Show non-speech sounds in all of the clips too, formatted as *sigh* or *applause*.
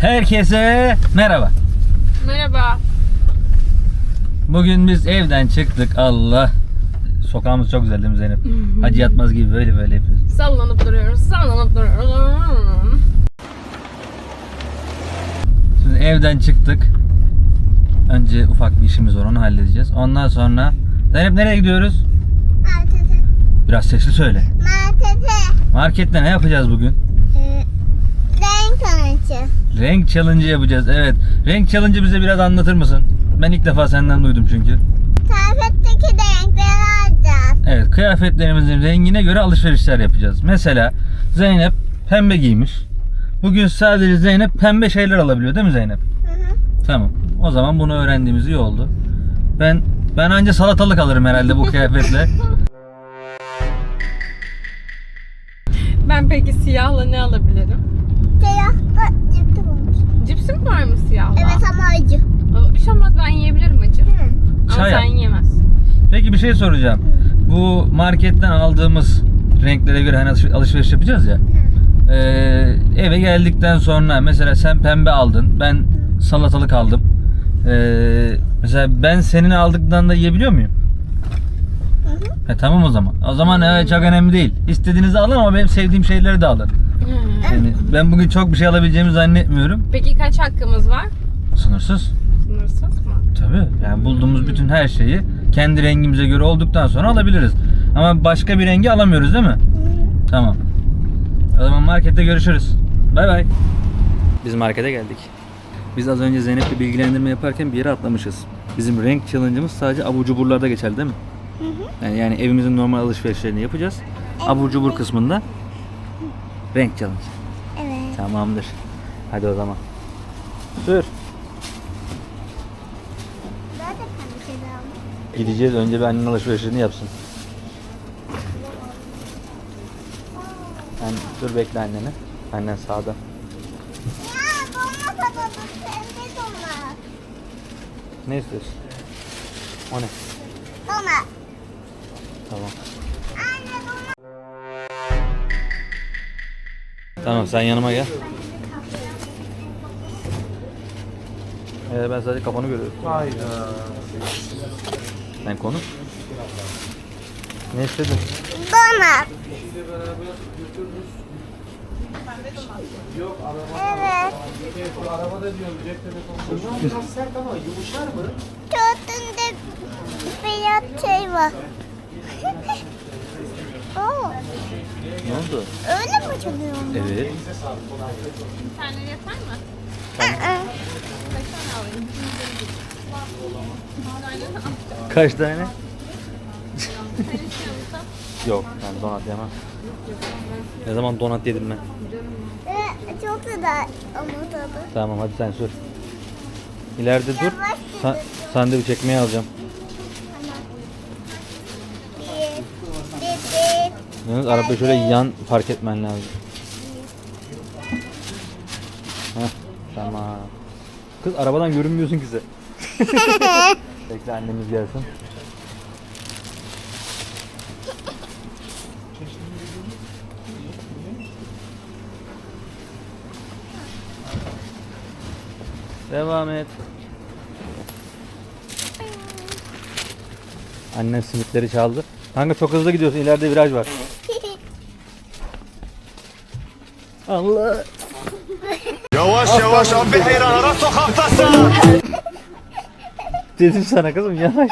Herkese merhaba. Merhaba. Bugün biz evden çıktık. Allah. Sokağımız çok güzel değil mi Zeynep? Hacı yatmaz gibi böyle böyle yapıyoruz. Sallanıp duruyoruz, sallanıp duruyoruz. Şimdi evden çıktık. Önce ufak bir işimiz var onu halledeceğiz. Ondan sonra Zeynep nereye gidiyoruz? Martete. Biraz sesli söyle. Martete. Markette ne yapacağız bugün? Renk challenge yapacağız. Evet. Renk challenge'ı bize biraz anlatır mısın? Ben ilk defa senden duydum çünkü. Tarifetteki renkleri alacağız. Evet, kıyafetlerimizin rengine göre alışverişler yapacağız. Mesela Zeynep pembe giymiş. Bugün sadece Zeynep pembe şeyler alabiliyor değil mi Zeynep? Hı hı. Tamam. O zaman bunu öğrendiğimiz iyi oldu. Ben ben anca salatalık alırım herhalde bu kıyafetle. *laughs* Ben peki siyahla ne alabilirim? Siyahta ciddi olmuş. Cipsim var mı siyahla? Evet ama acı. Bir şey olmaz ben yiyebilirim acı. Hı. Ama Çay sen yiyemezsin. Peki bir şey soracağım. Bu marketten aldığımız renklere göre hani alış- alışveriş yapacağız ya. Ee, eve geldikten sonra mesela sen pembe aldın, ben salatalık aldım. Ee, mesela ben senin aldıktan da yiyebiliyor muyum? Hı hı. E tamam o zaman. O zaman evet, çok önemli değil. İstediğinizi alın ama benim sevdiğim şeyleri de alın. Hı. Yani ben bugün çok bir şey alabileceğimi zannetmiyorum. Peki kaç hakkımız var? Sınırsız. Sınırsız mı? Tabii. Yani bulduğumuz bütün her şeyi kendi rengimize göre olduktan sonra alabiliriz. Ama başka bir rengi alamıyoruz değil mi? Tamam. O zaman markette görüşürüz. Bay bay. Biz markete geldik. Biz az önce Zeynep'le bilgilendirme yaparken bir yere atlamışız. Bizim renk challenge'ımız sadece abur cuburlarda geçerli değil mi? Yani, yani evimizin normal alışverişlerini yapacağız. Abur cubur kısmında renk challenge. Evet. Tamamdır. Hadi o zaman. Sür. Gideceğiz önce bir annen alışverişini yapsın. Ben dur bekle anneni. Annen sağda. Ne istiyorsun? O ne? Dolma. Tamam. Tamam sen yanıma gel. Ee, ben sadece kafanı görüyorum. Hayda. Sen konuş. Ne istedin? Dolma. Evet. Arabada diyorum cep telefonu. Biraz sert ama yumuşar mı? Gördüğünde beyaz şey var. Oo, Ne oldu? öyle mi çalıyor? Evet. Bir tane yeter mi? Aa, Kaç tane alayım? Kaç tane? Yok ben donat yemem. Ne zaman donat yedim ben? e, çok güzel ama tadı. Tamam hadi sen sür. İleride dur. Sa- sandviç ekmeği alacağım. Bir, bir, bir. Yalnız araba şöyle yan park etmen lazım. Heh, tamam. Kız arabadan görünmüyorsun ki sen. *laughs* Bekle annemiz gelsin. Devam et. Annen simitleri çaldı. Kanka çok hızlı gidiyorsun. İleride viraj var. *laughs* Allah. Yavaş yavaş abi hayranlara sokaktasın. *laughs* Dedim sana kızım yavaş.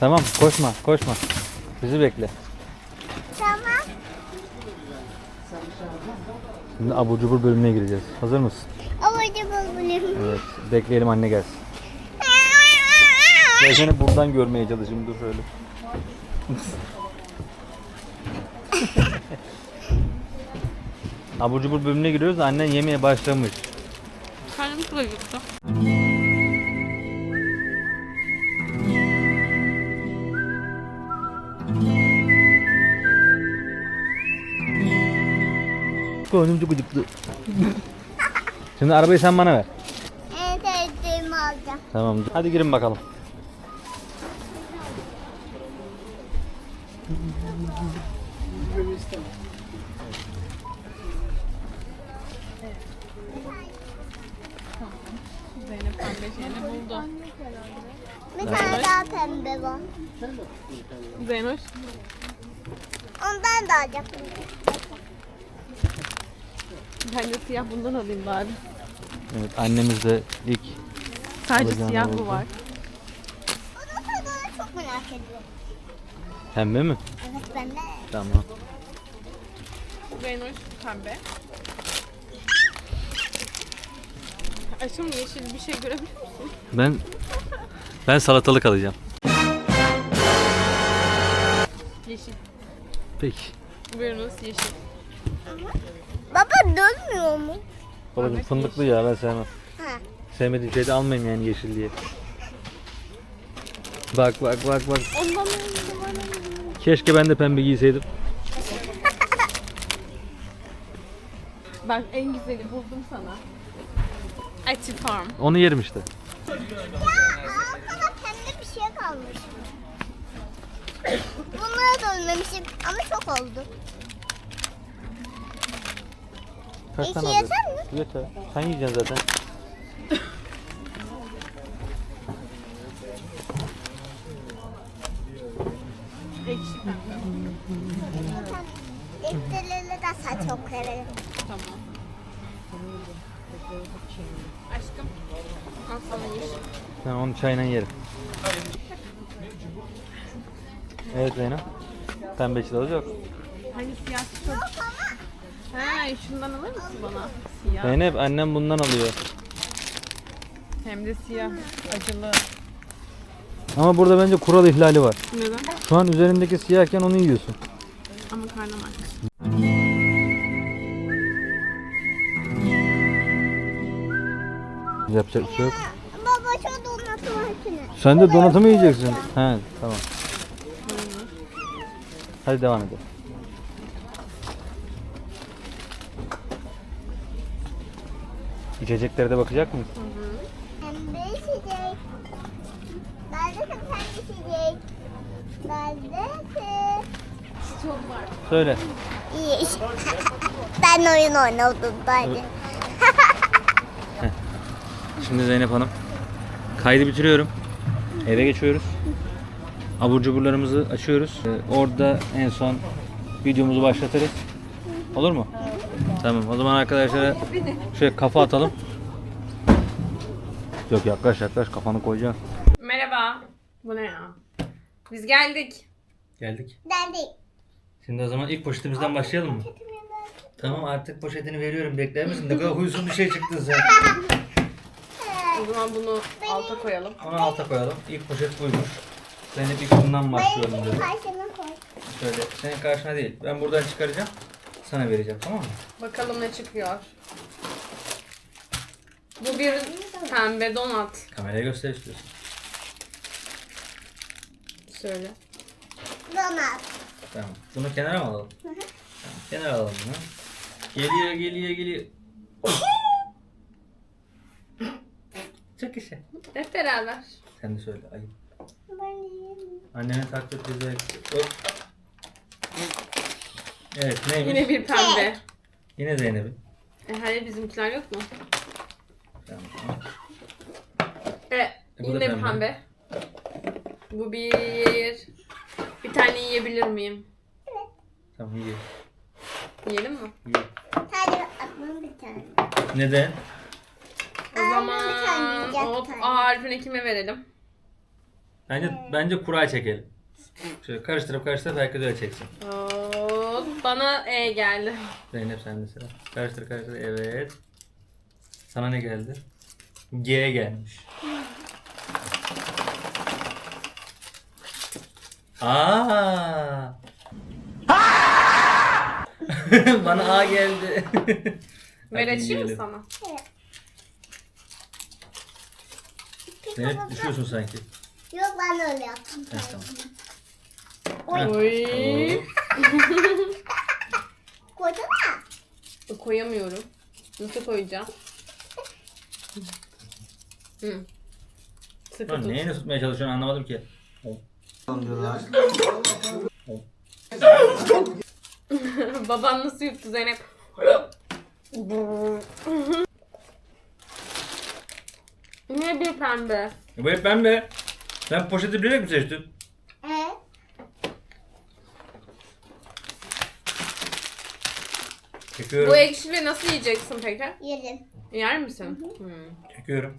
Tamam koşma koşma. Bizi bekle. Tamam. Şimdi abur cubur bölümüne gireceğiz. Hazır mısın? Avucu bulbulim. Evet. Bekleyelim anne gelsin. Ben seni buradan görmeye çalışayım dur şöyle. abur cubur bölümüne giriyoruz annen yemeye başlamış. Karnım acıktı. Karnım çok acıktı. Şimdi arabayı sen bana ver. En sevdiğimi alacağım. Tamam. Hadi girin bakalım. Zeynep pembe şeyini buldu. Bir tane daha pembe var. Zeynoş. Ondan da alacaktım. Ben de siyah bundan alayım bari. Evet annemiz de ilk Sadece Alacağını siyah bu oldu. var. Onu da çok merak ediyorum pembe mi? Evet ben de. Tamam. Zeynoş pembe. Aşkım yeşil bir şey görebiliyor musun? Ben ben salatalık alacağım. Yeşil. Peki. Buyurunuz yeşil. Baba dönmüyor mu? Babacım fındıklı ya ben sevmem. Ha. Sevmediğim şeyi de almayayım yani yeşil diye. Bak bak bak bak. Ondan önce Keşke ben de pembe giyseydim. Ben en güzeli buldum sana. Eti Farm. Onu yerim işte. Ya arkada pembe bir şey kalmış. Bunlara dönmemişim ama çok oldu. Kaç İki tane yeter alacaksın? Yeter. Sen yiyeceksin zaten. Ekşi pembe. De saç çok severim. Tamam. Aşkım. Al sana yeşil. Ben onu çayla yerim. Evet Zeynep. Pembe çil alacak. Hani siyah çok... Ha, şundan alır mısın bana? Siyah. Zeynep annem bundan alıyor. Hem de siyah. Acılı. Ama burada bence kural ihlali var. Neden? Şu an üzerindeki siyahken onu yiyorsun. Ama karnım aç. Yapacak bir şey yok. Baba şu donatı var içine. Sen de donatı mı yiyeceksin? He tamam. Hadi devam edelim. İçeceklere de bakacak mıyız? Pembe içecek. Neredesin pembe içecek? Çok var. Söyle. İyi *laughs* ben oyun oynadım bence. Şimdi Zeynep Hanım. Kaydı bitiriyorum. Eve geçiyoruz. Abur cuburlarımızı açıyoruz. Ee, orada en son videomuzu başlatırız. Olur mu? Tamam. O zaman arkadaşlara şöyle kafa atalım. Yok yaklaş yaklaş kafanı koyacaksın. Merhaba. Bu ne ya? Biz geldik. Geldik. Değil. Şimdi o zaman ilk poşetimizden başlayalım mı? Tamam artık poşetini veriyorum. Bekler misin? Ne kadar huysuz bir şey çıktın sen. *laughs* O zaman bunu alta koyalım. Onu alta koyalım. İlk poşet buymuş. Zeynep ilk bundan başlıyorum dedi. karşıma koy. Şöyle senin karşına değil. Ben buradan çıkaracağım. Sana vereceğim tamam mı? Bakalım ne çıkıyor. Bu bir pembe donat. Kameraya göster istiyorsun. Şöyle. Donat. Tamam. Bunu kenara mı alalım? Tamam. Kenara alalım bunu. Geliyor geliyor geliyor. Çok işe. Hep beraber. Sen de söyle. Ayıp. Ben yiyeyim. Annene taklit bize. Hop. Evet neymiş? Yine bir pembe. Yine Zeynep'in. E, hani bizimkiler yok mu? Tamam. E, bu da yine bir pembe. pembe. Bu bir. Bir tane yiyebilir miyim? Tamam iyi. Yiyelim mi? iyi. Sadece aklım bir tane. Neden? Zaman bir tane yiyecek hop tane. A harfini kime verelim? Bence bence kura çekelim. Şöyle karıştırıp karıştırıp herkes öyle çeksin. Hop, bana E geldi. Zeynep sen de sıra. Karıştır karıştır. Evet. Sana ne geldi? G gelmiş. Aa! *laughs* Bana A geldi. Ver Hadi açayım mı yiyelim. sana? Zeynep düşüyorsun sanki. Yok ben öyle yaptım. Evet, tamam. Oy. *laughs* Koysana. Koyamıyorum. Nasıl koyacağım? Hı. Sıkı Lan tut. neyini tutmaya çalışıyorsun anlamadım ki. *laughs* Baban nasıl yuttu Zeynep? *laughs* Niye bir pembe? E bu hep pembe. Sen poşeti bilerek mi seçtin? Ee, Çekiyorum. Bu ekşili nasıl yiyeceksin peki? yedim. Yer misin? Hmm. Çekiyorum.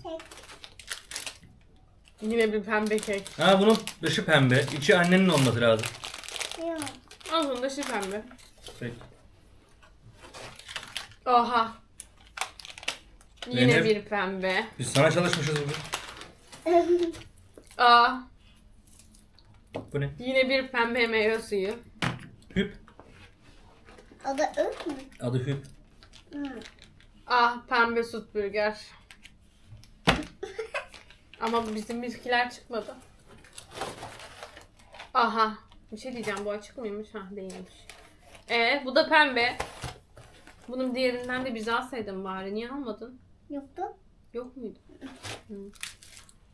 Yine bir pembe kek. Ha bunun dışı pembe. içi annenin olması lazım. Yok. Ağzında dışı pembe. Peki. Oha. Yine Zeynep. bir pembe. Biz sana çalışmışız bugün. Aa. Bu ne? Yine bir pembe meyve suyu. Hüp. o da öp mü? Adı Hüp. Hı. Ah pembe süt burger. Ama bizim bizimkiler çıkmadı. Aha. Bir şey diyeceğim bu açık mıymış? Ha değilmiş. E bu da pembe. Bunun diğerinden de bize alsaydın bari. Niye almadın? Yoktu. Yok muydu? Hı.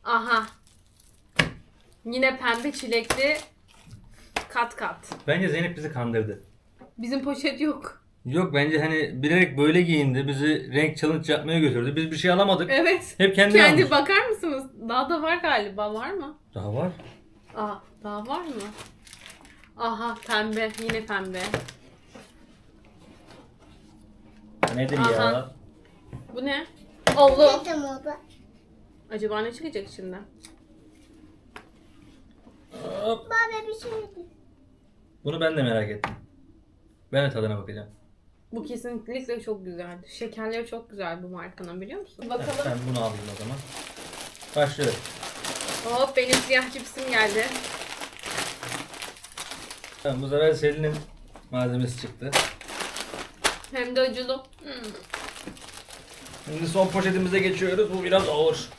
Aha. Yine pembe çilekli kat kat. Bence Zeynep bizi kandırdı. Bizim poşet yok. Yok bence hani bilerek böyle giyindi. Bizi renk challenge yapmaya götürdü. Biz bir şey alamadık. Evet. Hep kendi, Kendi almış. bakar mısınız? Daha da var galiba. Var mı? Daha var. Aa, daha var mı? Aha pembe. Yine pembe. Nedir Aha. ya? Bu ne? Allah. Da. Acaba ne çıkacak şimdi? Hop. Baba bir şey. Bunu ben de merak ettim. Ben de tadına bakacağım. Bu kesinlikle çok güzeldi. Şekerleri çok güzel bu markanın biliyor musun? Evet, Bakalım. ben bunu alayım o zaman. Başlıyoruz. Hop benim siyah cipsim geldi. Tamam, bu sefer Selin'in malzemesi çıktı. Hem de acılı. Hmm. Şimdi son poşetimize geçiyoruz. Bu biraz ağır.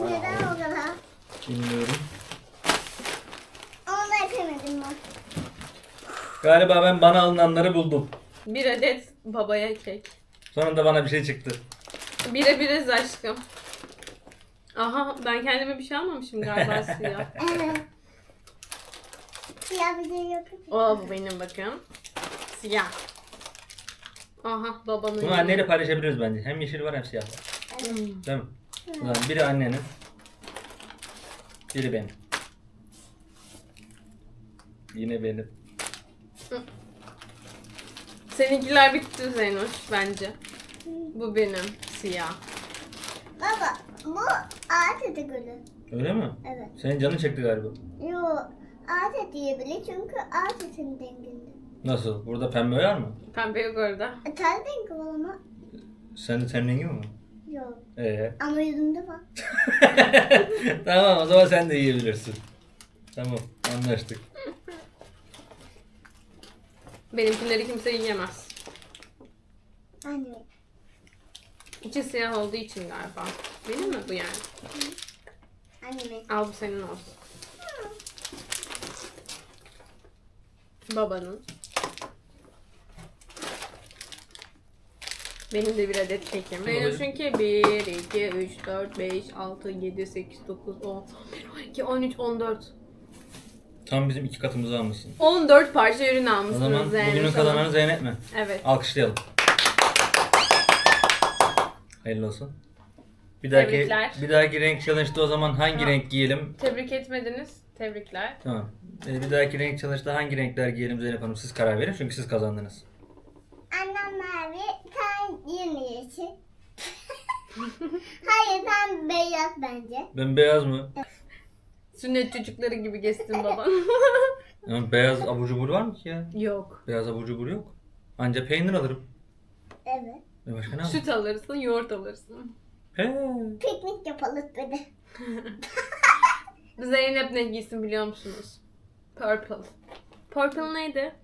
Neden o kadar? Bilmiyorum. Onu da yapamadım ben. Galiba ben bana alınanları buldum. Bir adet babaya kek. Sonunda bana bir şey çıktı. Bire biriz aşkım. Aha ben kendime bir şey almamışım galiba *laughs* siyah. Evet. Siyah bir şey yok. Oo bu benim bakın. Siyah. Aha babanın. Bunu anneyle paylaşabiliriz bence. Hem yeşil var hem siyah var. Değil mi? Zaman biri annenin. Biri benim. Yine benim. Seninkiler bitti Zeynoş bence. Bu benim siyah. Baba bu ağaç eti gülü. Öyle mi? Evet. Senin canın çekti galiba. Yo ağaç eti yiyebilir çünkü ağaç etinin denginde. Nasıl? Burada pembe var mı? Pembe yok orada. E, Ten rengi var ama. Sen de ten rengi mi? Yok. Ee. Ama yüzümde var. *laughs* tamam o zaman sen de yiyebilirsin. Tamam anlaştık. Benimkileri kimse yiyemez. Anne. İçi siyah olduğu için galiba. Benim mi bu yani? Anneme. Al bu senin olsun. Babanın. Benim de bir adet kekim. Benim çünkü 1, 2, 3, 4, 5, 6, 7, 8, 9, 10, 11, 12, 13, 14. Tam bizim iki katımızı almışsın. 14 parça ürün O almışsınız zaman bugünün Hanım. kazananı Zeynep mi? Evet. Alkışlayalım. Hayırlı olsun. Bir dahaki, Tebrikler. bir dahaki renk challenge'da o zaman hangi Ha. renk giyelim? Tebrik etmediniz. Tebrikler. Tamam. Ee, bir dahaki renk challenge'da hangi renkler giyelim Zeynep Hanım siz karar verin çünkü siz kazandınız. Annem mavi, sen yeşil. *laughs* Hayır sen beyaz bence. Ben beyaz mı? Sünnet çocukları gibi geçtin baban. *laughs* Ama beyaz abur cubur var mı ki ya? Yok. Beyaz abur cubur yok. Anca peynir alırım. Evet. E başka ne alırım? Süt alırsın, yoğurt alırsın. Piknik yapalım dedi. *laughs* Zeynep ne giysin biliyor musunuz? Purple. Purple neydi?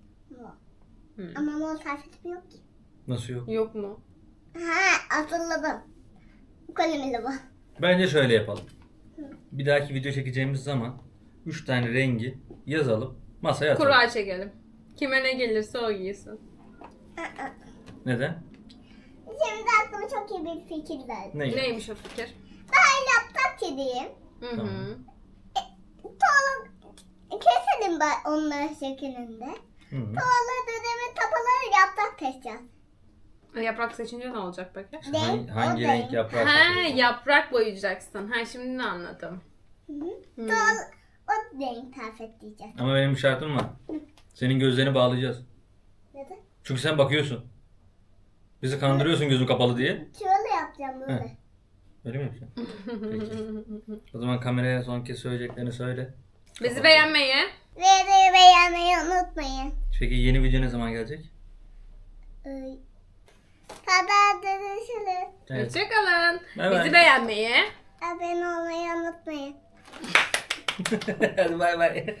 Hmm. Ama mor sayfası yok ki. Nasıl yok? Yok mu? Ha hatırladım. Bu kalemle var. Bence şöyle yapalım. Bir dahaki video çekeceğimiz zaman 3 tane rengi yazalım. Masaya atalım. Kura çekelim. Kime ne gelirse o giysin. Neden? Şimdi aklıma çok iyi bir fikir geldi. Ne? Neymiş o fikir? Ben laptop kediyim. Hı hı. Tamam. Tuğla keselim ben onların şeklinde. Hı -hı. Tuğla dedemi tapaları yaprak keseceğiz. Yaprak seçince ne olacak peki? Hangi, hangi renk yaprak? Ha yaprak boyayacaksın. Ha şimdi ne anladım. O renk tarif diyeceğim. Ama benim bir şartım var. Senin gözlerini bağlayacağız. Neden? Çünkü sen bakıyorsun. Bizi kandırıyorsun gözün kapalı diye. Şöyle yapacağım böyle. Öyle mi yapacaksın? *laughs* Peki. O zaman kameraya son kez söyleyeceklerini söyle. Bizi beğenmeyi. Videoyu beğenmeyi unutmayın. Peki yeni video ne zaman gelecek? Kadar görüşürüz. Evet. Hoşçakalın. Bay bay. Bizi beğenmeyi. Abone olmayı unutmayın. *laughs* Hadi bay bay.